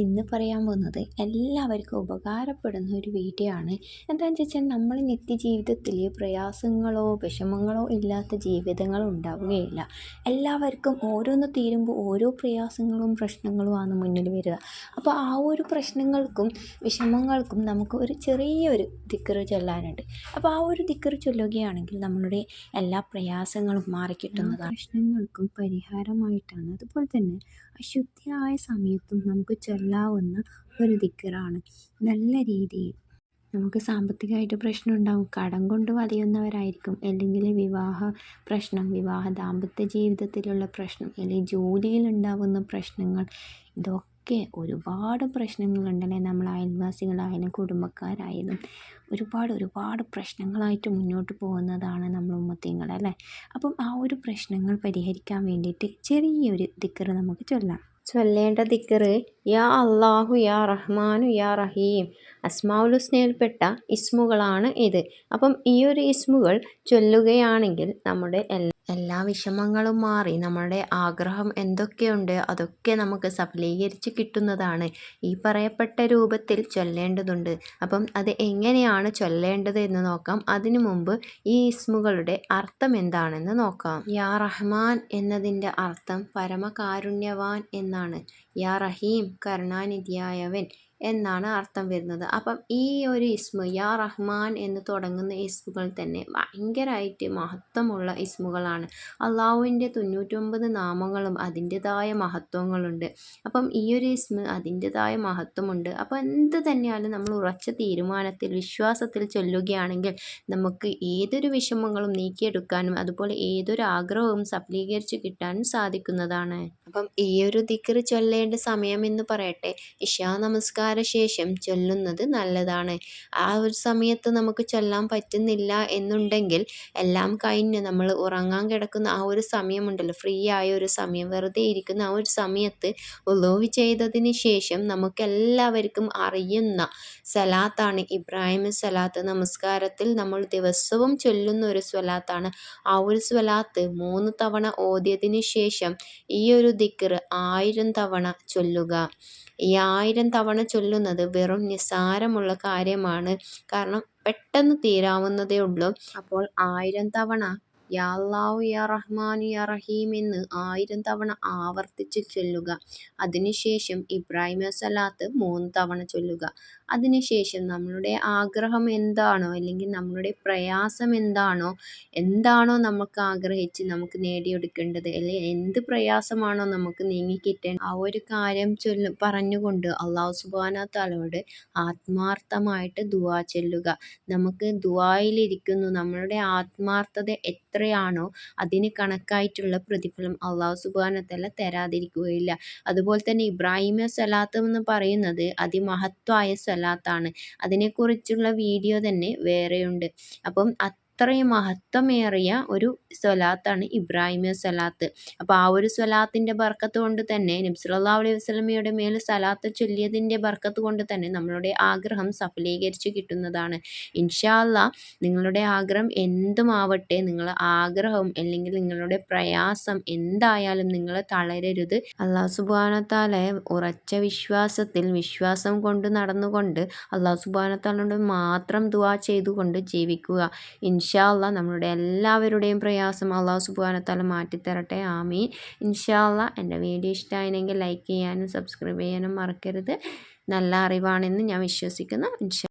ഇന്ന് പറയാൻ പോകുന്നത് എല്ലാവർക്കും ഉപകാരപ്പെടുന്ന ഒരു വീഡിയോ ആണ്. എന്താണെന്ന് വെച്ചാൽ നമ്മൾ നിത്യജീവിതത്തിൽ പ്രയാസങ്ങളോ വിഷമങ്ങളോ ഇല്ലാത്ത ജീവിതങ്ങൾ ഉണ്ടാവുകയില്ല. എല്ലാവർക്കും ഓരോന്ന് തീരുമ്പോൾ ഓരോ പ്രയാസങ്ങളും പ്രശ്നങ്ങളുമാണ് മുന്നിൽ വരിക. അപ്പോൾ ആ ഒരു പ്രശ്നങ്ങൾക്കും വിഷമങ്ങൾക്കും നമുക്ക് ഒരു ചെറിയൊരു ദിക്കറ് ചൊല്ലാനുണ്ട്. അപ്പോൾ ആ ഒരു ദിക്കറ് ചൊല്ലുകയാണെങ്കിൽ നമ്മളുടെ എല്ലാ പ്രയാസങ്ങളും മാറിക്കിട്ടുന്നതാണ്. പ്രശ്നങ്ങൾക്കും പരിഹാരമായിട്ടാണ്. അതുപോലെ തന്നെ അശുദ്ധിയായ സമയത്തും നമുക്ക് ചൊല്ലാവുന്ന ഒരു ദിക്കറാണ്. നല്ല രീതിയിൽ നമുക്ക് സാമ്പത്തികമായിട്ട് പ്രശ്നം ഉണ്ടാകും കടം കൊണ്ട് വലയുന്നവരായിരിക്കും. അല്ലെങ്കിൽ വിവാഹ പ്രശ്നം വിവാഹ ദാമ്പത്യ ജീവിതത്തിലുള്ള പ്രശ്നം അല്ലെങ്കിൽ ജോലിയിൽ ഉണ്ടാകുന്ന പ്രശ്നങ്ങൾ ഇതൊക്കെ ഒരുപാട് പ്രശ്നങ്ങളുണ്ടല്ലേ നമ്മൾ അയൽവാസികളായാലും കുടുംബക്കാരായാലും. ഒരുപാട് ഒരുപാട് പ്രശ്നങ്ങളായിട്ട് മുന്നോട്ട് പോകുന്നതാണ് നമ്മൾ ഉമ്മത്തിങ്ങൾ അല്ലേ? അപ്പം ആ ഒരു പ്രശ്നങ്ങൾ പരിഹരിക്കാൻ വേണ്ടിയിട്ട് ചെറിയൊരു ദിക്കറ് നമുക്ക് ചൊല്ലാം. ചൊല്ലേണ്ട ദിക്കറ് യാ അള്ളാഹു യാ റഹ്മാനു യാ റഹീം. അസ്മാഉൽ ഹുസ്നയിൽപ്പെട്ട ഇസ്മുകളാണ് ഇത്. അപ്പം ഈ ഒരു ഇസ്മുകൾ ചൊല്ലുകയാണെങ്കിൽ നമ്മുടെ എല്ലാ എല്ലാ വിഷമങ്ങളും മാറി നമ്മുടെ ആഗ്രഹം എന്തൊക്കെയുണ്ട് അതൊക്കെ നമുക്ക് സഫലീകരിച്ച് കിട്ടുന്നതാണ്. ഈ പറയപ്പെട്ട രൂപത്തിൽ ചൊല്ലേണ്ടതുണ്ട്. അപ്പം അത് എങ്ങനെയാണ് ചൊല്ലേണ്ടത് എന്ന് നോക്കാം. അതിനു മുമ്പ് ഈ ഇസ്മുകളുടെ അർത്ഥം എന്താണെന്ന് നോക്കാം. യാ റഹ്മാൻ എന്നതിന്റെ അർത്ഥം പരമകാരുണ്യവാൻ എന്നാണ്. യാ റഹീം കരുണാനിധിയായവൻ. എന്നാണ് അർത്ഥം വരുന്നത്. അപ്പം ഈ ഒരു ഇസ്മു യാ റഹ്മാൻ എന്ന് തുടങ്ങുന്ന ഇസ്മുകൾ തന്നെ ഭയങ്കരമായിട്ട് മഹത്വമുള്ള ഇസ്മുകളാണ്. അള്ളാഹുവിന്റെ തൊണ്ണൂറ്റൊമ്പത് നാമങ്ങളും അതിന്റെതായ മഹത്വങ്ങളുണ്ട്. അപ്പം ഈ ഒരു ഇസ്മു അതിന്റെതായ മഹത്വമുണ്ട്. അപ്പം എന്ത് തന്നെയാലും നമ്മൾ ഉറച്ച തീരുമാനത്തിൽ വിശ്വാസത്തിൽ ചൊല്ലുകയാണെങ്കിൽ നമുക്ക് ഏതൊരു വിഷമങ്ങളും നീക്കിയെടുക്കാനും അതുപോലെ ഏതൊരു ആഗ്രഹവും സഫലീകരിച്ച് കിട്ടാനും സാധിക്കുന്നതാണ്. അപ്പം ഈ ഒരു ദിക്കറി ചൊല്ലേണ്ട സമയം എന്ന് പറയട്ടെ. ഇഷാ നമസ്കാരം. ശേഷം ചൊല്ലുന്നത് നല്ലതാണ്. ആ ഒരു സമയത്ത് നമുക്ക് ചൊല്ലാൻ പറ്റുന്നില്ല എന്നുണ്ടെങ്കിൽ എല്ലാം കഴിഞ്ഞ് നമ്മൾ ഉറങ്ങാൻ കിടക്കുന്ന ആ ഒരു സമയമുണ്ടല്ലോ. ഫ്രീ ആയ ഒരു സമയം വെറുതെ ഇരിക്കുന്ന ആ ഒരു സമയത്ത് ഉളവ് ചെയ്തതിന് ശേഷം നമുക്കെല്ലാവർക്കും അറിയുന്ന സലാത്താണ് ഇബ്രാഹിം സലാത്ത് നമസ്കാരത്തിൽ നമ്മൾ ദിവസവും ചൊല്ലുന്ന ഒരു സ്വലാത്താണ്. ആ ഒരു സ്വലാത്ത് മൂന്ന് തവണ ഓതിയതിന് ശേഷം ഈ ഒരു ദിക്കർ ആയിരം തവണ ചൊല്ലുക. ഈ ആയിരം തവണ ചൊല്ലുന്നത് വെറും നിസ്സാരമുള്ള കാര്യമാണ്. കാരണം പെട്ടെന്ന് തീരാവുന്നതേ ഉള്ളൂ. അപ്പോൾ ആയിരം തവണ യാ യാ റഹ്മാനു യാ റഹീം എന്ന് ആയിരം തവണ ആവർത്തിച്ച് ചൊല്ലുക. അതിനുശേഷം ഇബ്രാഹിം സലാത്ത് മൂന്ന് തവണ ചൊല്ലുക. അതിനുശേഷം നമ്മളുടെ ആഗ്രഹം എന്താണോ അല്ലെങ്കിൽ നമ്മളുടെ പ്രയാസം എന്താണോ എന്താണോ നമുക്ക് ആഗ്രഹിച്ച് നമുക്ക് നേടിയെടുക്കേണ്ടത് അല്ലെങ്കിൽ എന്ത് പ്രയാസമാണോ നമുക്ക് നീങ്ങിക്കിട്ടേണ്ടത് ആ ഒരു കാര്യം ചൊല്ലു പറഞ്ഞുകൊണ്ട് അള്ളാഹു സുബാന താലോട് ആത്മാർത്ഥമായിട്ട് ദുവാ ചൊല്ലുക. നമുക്ക് ദുവായിലിരിക്കുന്നു നമ്മളുടെ ആത്മാർത്ഥത എത്രയാണോ അതിന് കണക്കായിട്ടുള്ള പ്രതിഫലം അള്ളാഹു സുബാനത്തല്ല തരാതിരിക്കുകയില്ല. അതുപോലെ തന്നെ ഇബ്രാഹിം സലാത്ത് എന്ന് പറയുന്നത് അതിമഹത്വമായ സലാത്താണ്. അതിനെക്കുറിച്ചുള്ള വീഡിയോ തന്നെ വേറെയുണ്ട്. അപ്പം അത്രയും മഹത്വമേറിയ ഒരു സ്വലാത്താണ് ഇബ്രാഹിമ സ്വലാത്ത്. അപ്പോൾ ആ ഒരു സ്വലാത്തിന്റെ ബർക്കത്ത് കൊണ്ട് തന്നെ നബ്സുല്ലാ അലൈഹി വസ്ലമയുടെ മേൽ സലാത്ത് ചൊല്ലിയതിന്റെ ബർക്കത്ത് കൊണ്ട് തന്നെ നമ്മളുടെ ആഗ്രഹം സഫലീകരിച്ച് കിട്ടുന്നതാണ്. ഇൻഷാല്ല നിങ്ങളുടെ ആഗ്രഹം എന്തുമാവട്ടെ നിങ്ങൾ ആഗ്രഹം അല്ലെങ്കിൽ നിങ്ങളുടെ പ്രയാസം എന്തായാലും നിങ്ങൾ തളരരുത്. അള്ളാഹു സുബാനത്താലെ ഉറച്ച വിശ്വാസത്തിൽ വിശ്വാസം കൊണ്ട് നടന്നുകൊണ്ട് അള്ളാഹു സുബാനത്താലോട് മാത്രം ദുവാ ചെയ്തുകൊണ്ട് ജീവിക്കുക. ഇൻഷാല്ല നമ്മുടെ എല്ലാവരുടെയും പ്രയാസം അള്ളാഹു സുബാനത്താല മാറ്റിത്തരട്ടെ. ആമീൻ. ഇൻഷാല്ല എന്റെ വീഡിയോ ഇഷ്ടമായെങ്കിൽ ലൈക്ക് ചെയ്യാനും സബ്സ്ക്രൈബ് ചെയ്യാനും മറക്കരുത്. നല്ല അറിവാണെന്ന് ഞാൻ വിശ്വസിക്കുന്നു. ഇൻഷാ